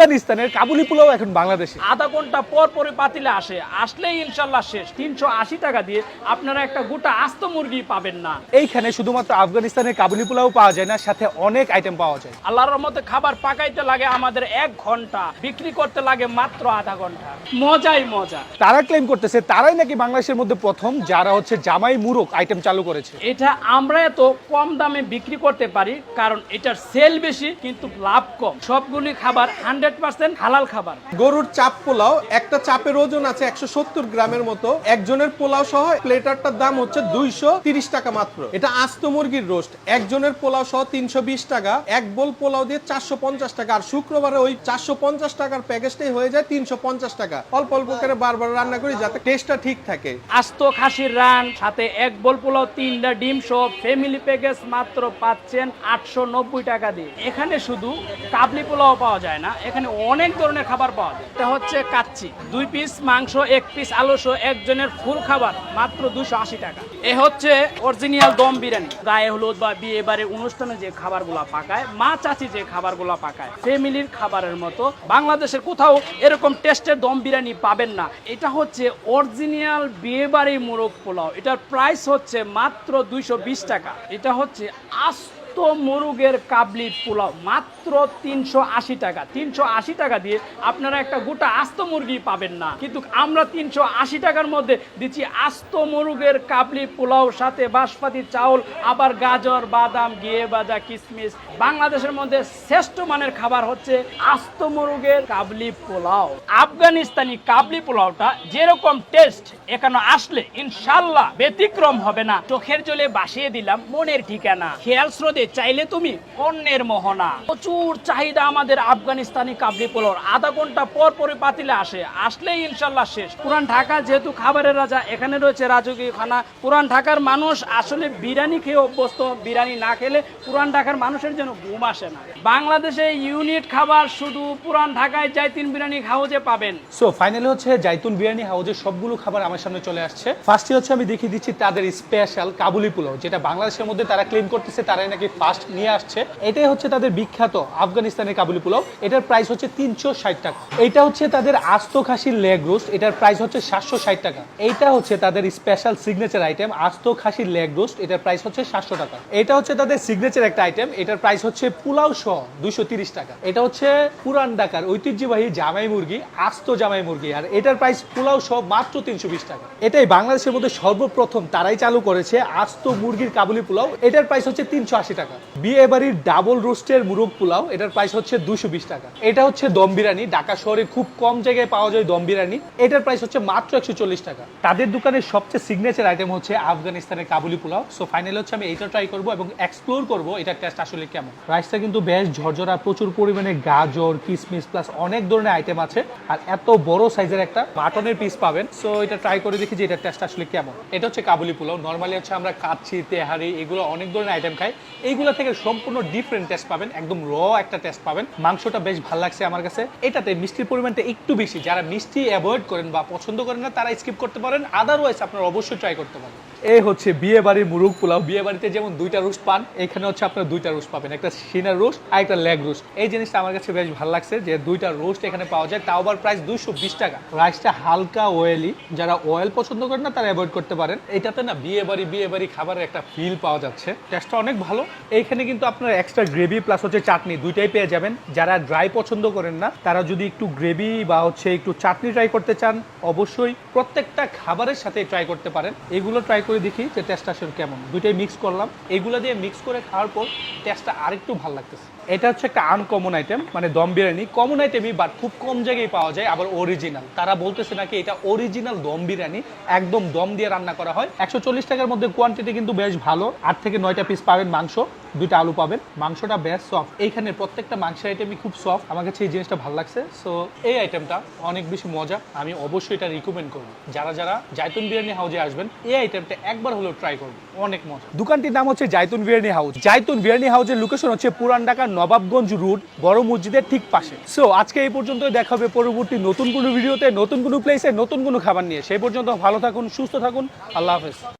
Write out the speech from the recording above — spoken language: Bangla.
আফগানিস্তানের কাবুলি পোলাও এখন বাংলাদেশে। আধা ঘণ্টা পর পরে পাতিলে আসে। আসলেই ইনশাল্লাহ শেষ। তিনশো আশি টাকা দিয়ে আপনারা একটা গোটা আস্ত মুরগি পাবেন না। এইখানে শুধুমাত্র আফগানিস্তানের কাবুলি পোলাও পাওয়া যায় না সাথে অনেক আইটেম পাওয়া যায়। আল্লাহর রহমতে খাবার পাকাইতে লাগে আমাদের এক ঘণ্টা বিক্রি করতে লাগে মাত্র আধা ঘণ্টা। মজাই মজা। তারা ক্লেম করতেছে তারাই নাকি বাংলাদেশের মধ্যে প্রথম যারা হচ্ছে জামাই মুরগ আইটেম চালু করেছে। এটা আমরা এত কম দামে বিক্রি করতে পারি কারণ এটার সেল বেশি কিন্তু লাভ কম। সবগুলি খাবার হান্ড্রেড পার্সেন্ট হালাল খাবার। গরুর চাপ পোলাও একটা চাপের ওজন আছে একশো সত্তর গ্রামের মতো। একজনের পোলাও সহ প্লেটারটার দাম হচ্ছে দুইশো তিরিশ টাকা মাত্র। এটা আস্ত মুরগির রোস্ট। একজনের পোলাও সহ তিনশো বিশ টাকা। এক বোল পোলাও দিয়ে চারশো পঞ্চাশ টাকা। আর শুক্রবারে ওই চারশো পঞ্চাশ টাকার প্যাকেজটাই হয়ে যায় তিনশো পঞ্চাশ টাকা। অল্প অল্প করে বারবার রান্না করি যাতে টেস্টটা ঠিক থাকে। আস্ত খাসির রান সাথে এক বল পোলাও তিনটা ডিম সহ ফ্যামিলি প্যাকেজ মাত্র পাচ্ছেন আটশো নব্বই টাকা দিয়ে। এখানে শুধু কাবলি পোলাও পাওয়া যায় না এখানে অনেক ধরনের খাবার পাওয়া যায়। এটা হচ্ছে কাচ্চি। দুই পিস মাংস, এক পিস আলু সহ একজনের ফুল খাবার, মাত্র দুশো আশি টাকা। এ হচ্ছে অরিজিনাল দম বিরিয়ানি। গায়ে হলুদ বা বিয়ে বাড়ির অনুষ্ঠানে যে খাবারগুলা পাকায়, মা চাচি যে খাবারগুলা পাকায় ফ্যামিলির খাবারের মতো। বাংলাদেশের কোথাও এরকম টেস্টের দম বিরিয়ানি পাবেন না। এটা হচ্ছে অরিজিনাল বিয়ে বাড়ি মোরগ পোলাও। এটার প্রাইস হচ্ছে মাত্র দুইশো বিশ টাকা। এটা হচ্ছে আস্ত মোরগের কাবলি পোলাও, মাত্র তিনশো আশি টাকা। তিনশো আশি টাকা দিয়ে আপনারা একটা গোটা আস্ত মুরগি পাবেন না। কিন্তু আমরা তিনশো আশি টাকার মধ্যে দিচ্ছি আস্ত মুরগের কাবলি পোলাও, সাথে বাসপাতি চাউল, আবার গাজর, বাদাম গিয়ে বাজা কিশমিশ বাংলাদেশের মধ্যে শ্রেষ্ঠ মানের খাবার হচ্ছে আস্ত মুরগের কাবলি পোলাও। আফগানিস্তানি কাবলি পোলাওটা যেরকম টেস্ট এখানে আসলে ইনশাল্লাহ ব্যতিক্রম হবে না। চোখের জলে বাসিয়ে দিলাম মনের ঠিকানা। খেয়াল স্রোতে চাইলে তুমি অন্যের মোহনা। প্রচুর চাহিদা আমাদের আফগানিস্তানি কাবলি পোলাওর আধা ঘণ্টা পর পরে পাতিলে আসে। আসলেই ইনশাল্লাহ শেষ। পুরান ঢাকা যেহেতু খাবারের রাজা, এখানে রয়েছে রাজকীয় খানা। পুরান ঢাকার মানুষ আসলে বিরিয়ানি খেয়ে অভ্যস্ত। বিরিয়ানি না খেলে পুরান ঢাকার মানুষের যেন ঘুম আসে না। বাংলাদেশে ইউনিট খাবার শুধু পুরান ঢাকায় জাইতিন বিরিয়ানি হাউজে পাবেন। সো ফাইনালি হচ্ছে জাইতুন বিরিয়ানি হাউজের সবগুলো খাবার আমার সামনে চলে আসছে। ফার্স্টে হচ্ছে আমি দেখিয়ে দিচ্ছি তাদের স্পেশাল কাবুলি পোলাও, যেটা বাংলাদেশের মধ্যে তারা ক্লেম করতেছে, তারাই নাকি ফার্স্ট নিয়ে আসছে। এটাই হচ্ছে তাদের বিখ্যাত আফগানিস্তানের কাবুলি পোলাও। এটার প্রাইস হচ্ছে তিনশো ষাট টাকা। এটা হচ্ছে তাদের আস্ত খাসির লেগ রোস্ট এটার প্রাইস হচ্ছে সাতশো ষাট টাকা। এইটা হচ্ছে তাদের স্পেশাল সিগনেচার আইটেম আস্ত খাসির লেগ রোস্ট এটার প্রাইস হচ্ছে সাতশো টাকা। এটা হচ্ছে তাদের সিগনেচার একটা আইটেম এটার প্রাইস হচ্ছে পোলাও সহ দুইশো তিরিশ টাকা। এটা হচ্ছে পুরান ঢাকার ঐতিহ্যবাহী জামাই মুরগি, আস্ত জামাই মুরগি। আর এটার প্রাইস পোলাও সহ মাত্র তিনশো বিশ টাকা। এটাই বাংলাদেশের মধ্যে সর্বপ্রথম তারাই চালু করেছে আস্ত মুরগির কাবুলি পোলাও। এটার প্রাইস হচ্ছে তিনশো আশি টাকা। বিয়ে বাড়ির ডাবল রোস্টের মুরগ পোলাও, এটার প্রাইস হচ্ছে দুশো বিশ টাকা। এটা হচ্ছে দম বিরিয়ানি। ঢাকা শহরে খুব কম জায়গায় পাওয়া যায় দম বিরিয়ানি। এটার প্রাইস হচ্ছে মাত্র একশো চল্লিশ টাকা। তাদের দোকানের সবচেয়ে সিগনেচার আইটেম হচ্ছে আফগানিস্তানের কাবুলি পোলাও। সো ফাইনালি হচ্ছে আমি এটা ট্রাই করব এবং এক্সপ্লোর করব এটার টেস্ট আসলে কেমন। রাইসটা কিন্তু বেশ ঝরঝরা, প্রচুর পরিমাণে গাজর, কিসমিস প্লাস অনেক ধরনের আইটেম আছে। আর এত বড় সাইজের একটা মাটনের পিস পাবেন। সো এটা ট্রাই করে দেখি যে এটার টেস্ট আসলে কেমন। এটা হচ্ছে কাবুলি পোলাও। নর্মালি হচ্ছে আমরা কাচ্ছি তেহারি, এগুলো অনেক ধরনের আইটেম খাই। এইগুলো থেকে সম্পূর্ণ ডিফারেন্ট টেস্ট পাবেন, একদম র একটা টেস্ট পাবেন। মাংসটা বেশ ভালো লাগছে আমার কাছে। এটাতে মিষ্টির পরিমাণটা একটু বেশি। যারা মিষ্টি অ্যাভয়েড করেন বা পছন্দ করেন না, তারা স্কিপ করতে পারেন। আদারওয়াইজ আপনারা অবশ্যই ট্রাই করতে পারেন। এই হচ্ছে বিয়ে বাড়ির মুরুগ পোলাও। বিয়ে বাড়িতে যেমন দুইটা রোস্ট পান, এখানে হচ্ছে আপনার দুইটা রোস্ট পাবেন। একটা সিনার রোস্ট আর একটা লেগ রোস্ট এই জিনিসটা আমার কাছে বেশ ভালো লাগছে যে দুইটা রোস্ট এখানে পাওয়া যায়। তাও আবার প্রাইস দুইশো বিশ টাকা। রাইসটা হালকা অয়েলি যারা অয়েল পছন্দ করেন না, তারা অ্যাভয়েড করতে পারেন। এটাতে না বিয়ে বাড়ি বিয়ে বাড়ি খাবারের একটা ফিল পাওয়া যাচ্ছে। টেস্টটা অনেক ভালো। এইখানে কিন্তু আপনার এক্সট্রা গ্রেভি প্লাস হচ্ছে চাটনি, দুইটাই পেয়ে যাবেন। যারা ড্রাই পছন্দ করেন না, তারা যদি একটু গ্রেভি বা হচ্ছে একটু চাটনি ট্রাই করতে চান, অবশ্যই প্রত্যেকটা খাবারের সাথে ট্রাই করতে পারেন। এগুলো ট্রাই করে দেখি যে টেস্টটা আসলে কেমন। দুইটাই মিক্স করলাম। এগুলো দিয়ে মিক্স করে খাওয়ার পর টেস্টটা আরেকটু ভালো লাগতেছে। এটা হচ্ছে একটা আনকমন আইটেম মানে দম বিরিয়ানি। কমন আইটেমই বাট খুব কম জায়গায় পাওয়া যায়, আবার অরিজিনাল তারা বলতেছে নাকি এটা অরিজিনাল দম বিরিয়ানি, একদম দম দিয়ে রান্না করা হয়। একশো চল্লিশ টাকার মধ্যে কোয়ান্টিটি কিন্তু বেশ ভালো। আট থেকে নয়টা পিস পাবেন মাংস। দুইটা আলু পাবেন। মাংসটা বেশ সফট এইখানে প্রত্যেকটা মাংসের আইটেমই খুব সফট আমার কাছে এই জিনিসটা ভালো লাগছে। সো এই আইটেমটা অনেক বেশি মজা। আমি অবশ্যই এটা রিকমেন্ড করব। যারা যারা জাইতুন বিরিয়ানি হাউজে আসবেন, এই আইটেমটা একবার হলেও ট্রাই করব অনেক মজা। দোকানটির নাম হচ্ছে জাইতুন বিরিয়ানি হাউস জাইতুন বিরিয়ানি হাউসের লোকেশন হচ্ছে পুরান ঢাকার নবাবগঞ্জ রুট বড় মসজিদের ঠিক পাশে। সো আজকে এই পর্যন্ত দেখা হবে পরবর্তী নতুন কোনো ভিডিওতে নতুন কোনো প্লেসে নতুন কোনো খাবার নিয়ে। সেই পর্যন্ত ভালো থাকুন, সুস্থ থাকুন। আল্লাহ হাফেজ।